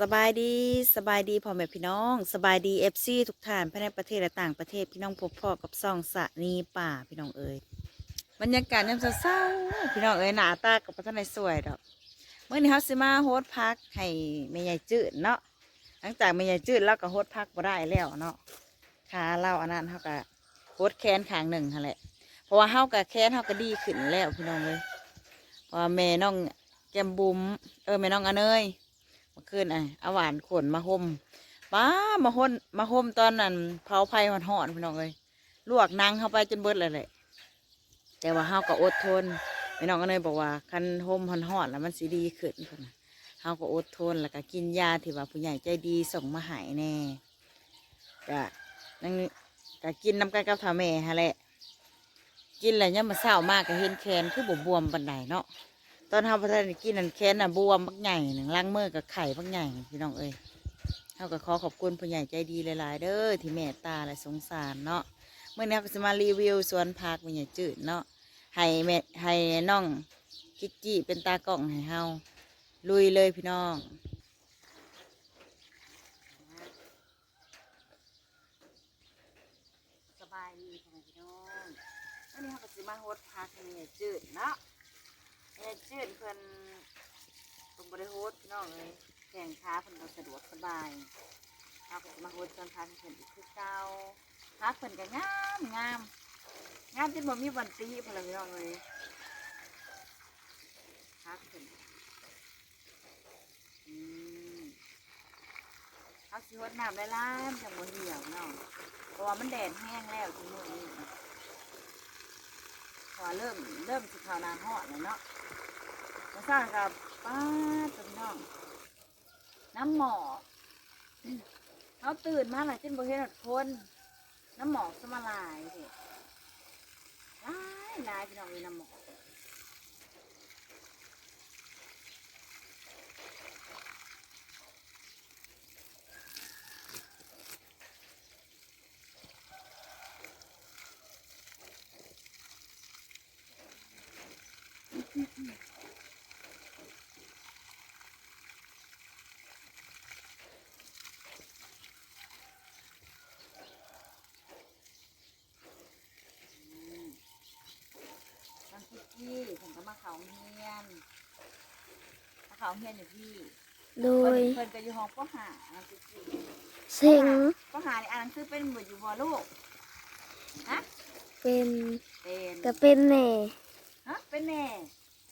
สบายดีสบายดีพ่อแม่พี่น้อง สบายดีเอฟซีทุกท่านภายในประเทศและต่างประเทศพี่น้องพบพ่อกับซ่องสะนีป่าพี่น้องเอ๋ยบรรยากาศยามเศร้าๆพี่น้องเอ๋ยหนาตากับพระท่านในสวยดอกเมื่อนี้เขาสิมาโฮสต์พักให้แม่ใหญ่จืดเนาะหลังจากแม่ใหญ่จืดแล้วก็โฮสต์พักบ่ได้แล้วเนาะขาเล่าอันนั้นเขาก็โฮสต์แคนขางหนึ่งหั่นแหละเพราะว่าเขากับแคนเขาก็ดีขึ้นแล้วพี่น้องเลยเพราะว่าแม่น้องแกมบุมเออแม่น้องอเนย มื่อคืนไอ้อาหวานขนมาห่มป้ามาห่มมาห่มตอนนั้นเผาไฟหอนหอนๆพี่น้องเอ้ยลวกนางเข้าไปจนเบิดเลยแหละแต่ว่าเฮาก็อดทนพี่น้องก็เลยบอกว่าคันห่มหอนหอนๆแล้วมันสีดีขึ้นพุ่นเฮาก็อดทนแล้วก็กินยาที่ว่าผู้ใหญ่ใจดีส่งมาให้แน่ก็นั่งก็กินน้ำกันกับท่าแม่ฮะแหละ กินแล้วเนี่ยมาเศร้ามากก็เห็นแขนคือบบวมปันใดเนาะ ตอนเฮาพระทานกินนั่นแค้นน่ะบวมบักใหญ่หนึ่งล้างมือกับไข่บักใหญ่พี่น้องเอ้ยเฮาก็ขอขอบคุณผู้ใหญ่ใจดีหลาย ๆ เด้อที่เมตตาและสงสารเนาะเมื่อนี้เราก็จะมารีวิวสวนผักผู้ใหญ่จืดเนาะให้แม่ให้น้องกิกกี้เป็นตากล้องให้เฮาลุยเลยพี่น้องสบายดีพี่น้องวันนี้เราก็จะมาโฮสต์ผักให้แม่ใหญ่จืดเนาะ เฮ็ดจืดเพิ่นตรงบริโภคพี่น้องเลยแข่งค้าเพิ่นก็สะดวกสบายเอาก็มาโฮดจนพันเพิ่นอีกคือเก่าพักเพิ่นก็งามงามงามจนบ่มีวันตีเพิ่นละพี่น้องเลยพักเพิ่นอืมเอาสิฮดน้ำได้ล้านจังบ่เหี่ยวเนาะเพราะว่ามันแดดแห้งแล้วทุกมื้อนี้ พอเริ่มเริ่มสิเขาวนาหอนแล้วเนาะมาสร้างกับป้าตัวน้อง น้ำหมอกเขาตื่นมาหลังเช่นบริเวณคนน้ำหมอกสมาลายสิลายลายพี่น้องมีน้ำหมอกน้ำพริกกี้ผมก็มา เขาเฮียนมาเขาเฮียนอยู่ที่โดเพิ่ยนเพิ่นก็อยู่ห้องก็หาน้ำพริกกี้เซ็งก็หาในอ่านหนังสือเป็นหมดอยู่บ่ลูกฮะเป็นเป็นก็เป็นแน่ฮะเป็นแน่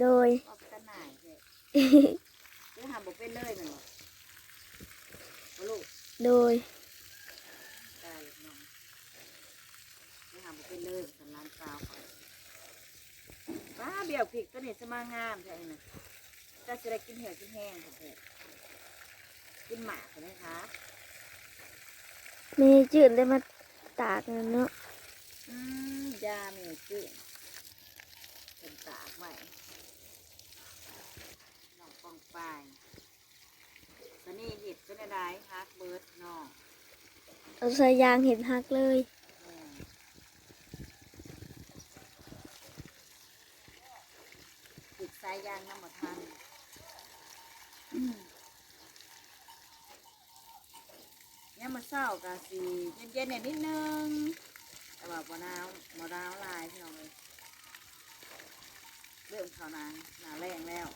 โดยว่าเป็นตาหน่ายเลยหรือหาบ่เป็นเลยแมันบ่บ่ลูก โดยได้น้องหรือหาบ่เป็นเลยสันร้านสาวเขา ว้าเบี้ยวพริกตัวนี้สมางามแท้นี่นะจะสิได้กินเหี่ยวกินแห้งแท้ๆกินหมากใช่ไหมคะมีจืดได้มาตากนั่นเนาะอืมยาเมีจืดเป็นตากไว้น้องปองปลายตอนนี้เห็ดเป็นอะไรฮักเบิร์ดน้องเอาใส่ยางเห็ดหักเลย อืมติด สายยางน้ำหมดทันเนี่ยามมาเศร้ากันสีเย็นๆเนี่ยนิดนึง แต่ว่าบอนาวบ่หนาวลายพี่น้องเลยเริ่มเข้าวนาหนาแรงแล้ว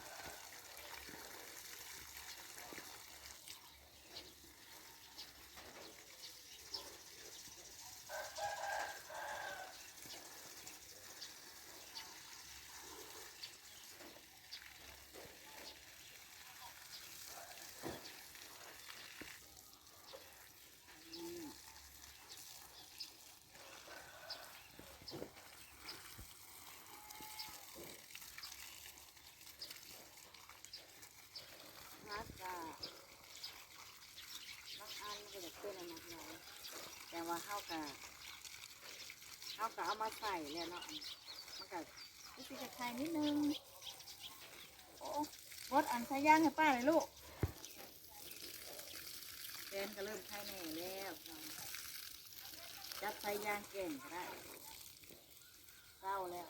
ฮักกะบางอันมันก็จะเป็นอันนั้นไง แต่ว่าเอากะเฮากะเอามาใส่เลยเนาะมันก็รู้สึกจะไข่นิดนึงโอ้รดอันใส่ย่างให้ป้าเลยลูกแฟนก็เริ่มไข่แน่แล้วจับใส่ย่างเก่งก็ได้เศร้าแล้ว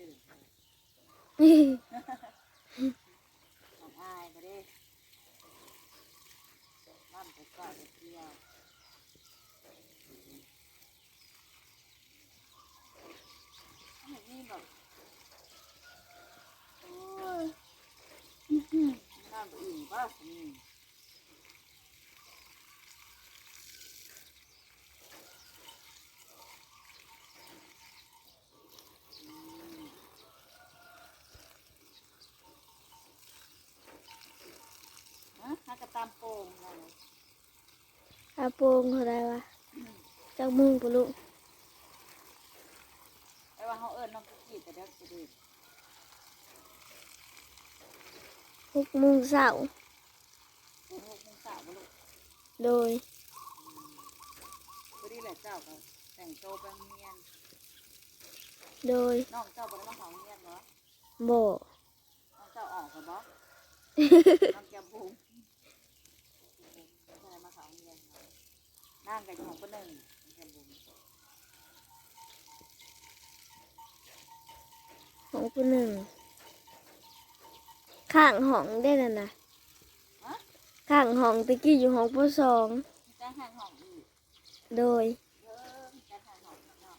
ดื่มของอายก็ได้ร่ำไปก่อนเที่ยวนนี้แบบโอ้ยน้ำอิ่มป่ะอืม ฮะฮักกระตามโป่งนั่นน่ะ อาโปงเท่าไรวะจัก มุงปะลุงไอ้ว่าเขาเอิญน้องกุกกี้แต่เด็กจะดีหกโมุงเสาร์เป็นหกโมงสาวบ่ลูกโดยพอดีแหละเจ้าก็แต่งโตวไปโรงเรียนโดยน้องเจ้าบ่ได้มาเขาโรงเรียนเหรอโบน้องเจ้าออกกับบ่น้องแกมบุ้งไม่ได้มาเขาโรงเรียนเหรอนั่งกันอยู่ของคนหนึ่ง น้องแกมบุ้งของผู้หนึ่ง ข้างห้องได้นั่นนะฮะ ข้างห้องตะกี้อยู่ห้องผู้สองจ้างห่างห้องอีกโดย เยอะจ้างห่างห้องอีกเนาะ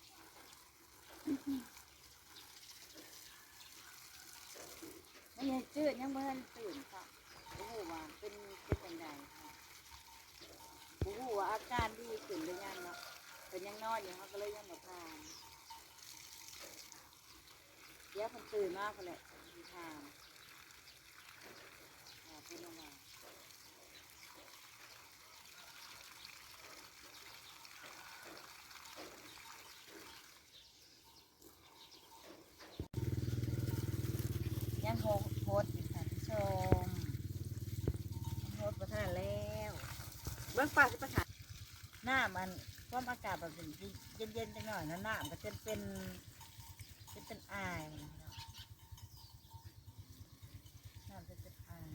ไม่ยังจืดยังไม่ทันตื่นค่ะโอ้โหว่าเป็นเป็นยังไงค่ะโอ้โหว่าอาการดีขึ้นหรือยังเนาะ เป็นยังนอนอยู่เขาก็เลยยังแบบทานเดี๋ยวคนตื่นมากคนแหละมีทานอ่าพูดลงมายังโฮโพสต์อยู่ค่ะผู้ชมโพสต์ประทานแล้ว เบื้องป่าสิประทานหน้ามัน ความอากาศแบบเย็นเย็นๆจังหน่อยนะหน้ามันก็จะเป็นจะเป็นอายมันเนาะหน้ามันจะเป็นอาย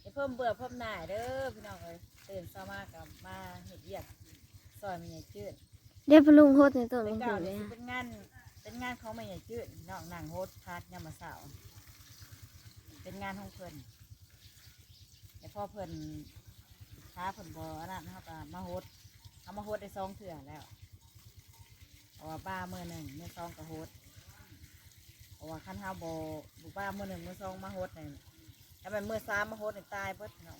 อย่าเพิ่มเบื่อเพิ่มหน่ายเด้อพี่น้องเอ้ยตื่นเช้ามากับมาเห็ดเยียดซอยมันใหญ่จืดเดี๋ยวพะลุงโฮดในต้นเป็มันนเก่าหูเลนี่ยสิเป็นงานเป็นงานของมันใหญ่จืดน้องนางโฮสพาร์ทยามมาสาวเป็นงานของเพิ่นแต่ พอเพิ่นท้าเพิ่นบออันนั้นเขาก็มาโฮดเขามาโฮดได้สองเถื่อแล้วเพราว่าบ้ามือหนึ่งมือสองก็โฮดเพราว่าขั้นเท้าโบบุบ้ามือหนึ่งมือสองมาโฮดเนี่ยถ้าเป็นมือสามมาโฮดเนี่ยตายเบิดเนาะ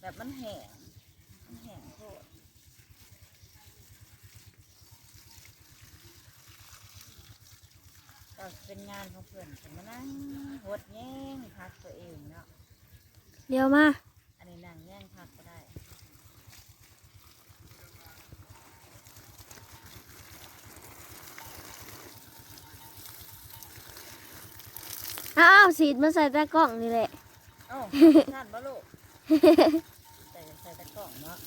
แบบมันแห้งมันแห้งโคตร ก็เป็นงานของเพื่อนเป็นมานั่งโฮสแย่งพักตัวเองเนาะ เดี๋ยวมา อันนี้นั่งแย่งพักก็ได้ อ้าวสีดมาใส่ตะกล้องนี่แหละ เอ้าท่านบ่ลูกใส่ใส่ตะกร้องเนาะ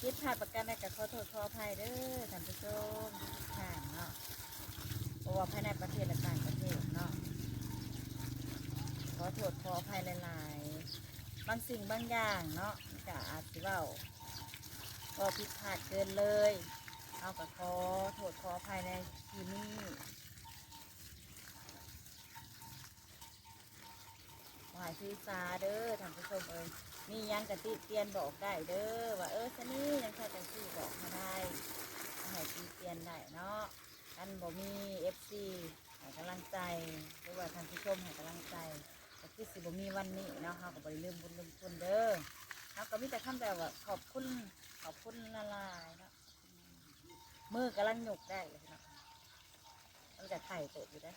คิดพลาดประกันได้กับขอโทษขออภัยเด้อท่านผู้ชมท่านเนาะเพราะ ว่าภายในประเทศและต่างประเทศเนาะขอโทษขออภัยหลายๆ บางสิ่งบางอย่างเนาะมันก็อาจจะเว้าก็ผิดพลาดเกินเลย เอากับขอโทษขออภัยในที่นี้หวายคือซาเด้อท่านผู้ชมเอ้ยมีหยังกะติเตียนบอกได้เด้อว่าเออชะนี่ยังใช่จังซี่บอกมาได้ให้ตีเตียนได้เนาะ กันบ่มีเอฟซีให้กำลังใจหรือว่าท่านผู้ชมให้กำลังใจก็คือสิบ่มีวันนี้เนาะเฮาก็บ่ได้ลืมบุญลืมคุณเด้อเฮาก็มีแต่คำแบบว่าขอบคุณขอบคุณละลายเนาะมือกำลังหยกได้เลยเนาะมันจะไข่ติบอยู่ได้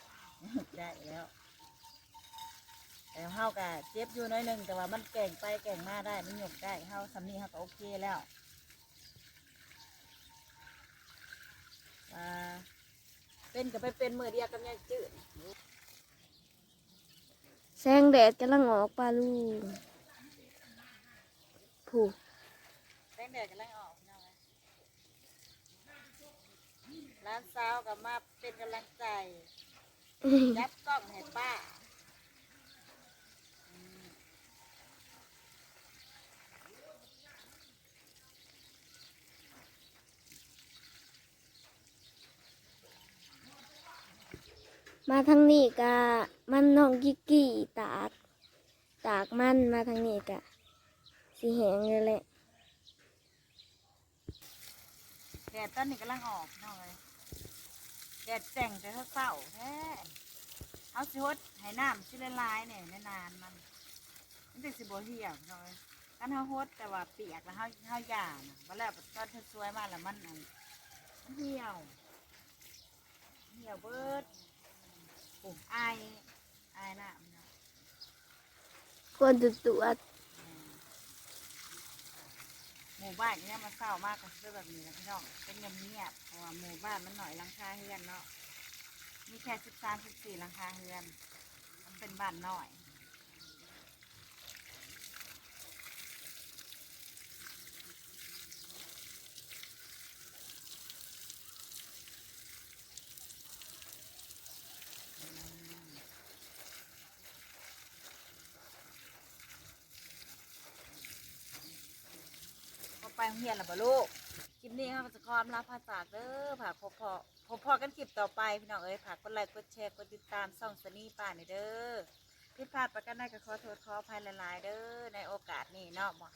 หยกได้แล้วแต่เฮากะเจ็บอยู่น้อยหนึ่งแต่ว่ามันแก่งไปแก่งมาได้มันหยกได้เฮาสำนีเฮาก็โอเคแล้วว่า เป็นก็ไปเป็นมือเดียวกับยายจืดแสงแดดกำลังออกปลาลูกผูกแป้งแดดกำลังออกพี่น้องเอ้ยร้านสาวกับมาเป็นกำลังใจยับกล้องให้ป้า มาทางนี้กะมันน้องกิกกี้ตากตากมันมาทางนี้กะสีแหงเลยแหละแดดตอนนี้กำลังออกน้องเลยแดดแจ่งแต่เศร้าแท้เอาสิฮดให้น้ำสิละลายเนี่ยนานๆมันมันจะสิบเหี่ยวพี่น้องเลยกันเฮาฮดแต่ว่าเปียกแล้วเฮาเฮาหยานะวันแรกตอนเธอสวยมาแล้วมันอันมันเหี่ยวเหี่ยวเบิด โอ้อายอายน้ำเนาะควรตุตรวจหมู่บ้านเนี่ยมันเศร้ามากก็คือแบบนี้นะพี่น้องเป็นเงียบๆเพราะว่าหมู่บ้านมันหน่อยหลังคาเฮือนเนาะมีแค่สิบสามสิบสี่หลังคาเฮือน มันเป็นบ้านน้อย โรงเรียนแล้วบ่ลูกคลิปนี้ครับจะขออำลาภาษาเด้อผักพอพอพอพอกันคลิปต่อไปพี่น้องเอ้ยผักกดไลค์กดแชร์กดติดตามส่องสนี่ป่านี่เด้อผิดพลาดประกันได้ก็ขอโทษขออภัยหลายๆเด้อในโอกาสนี้เนาะบ่บา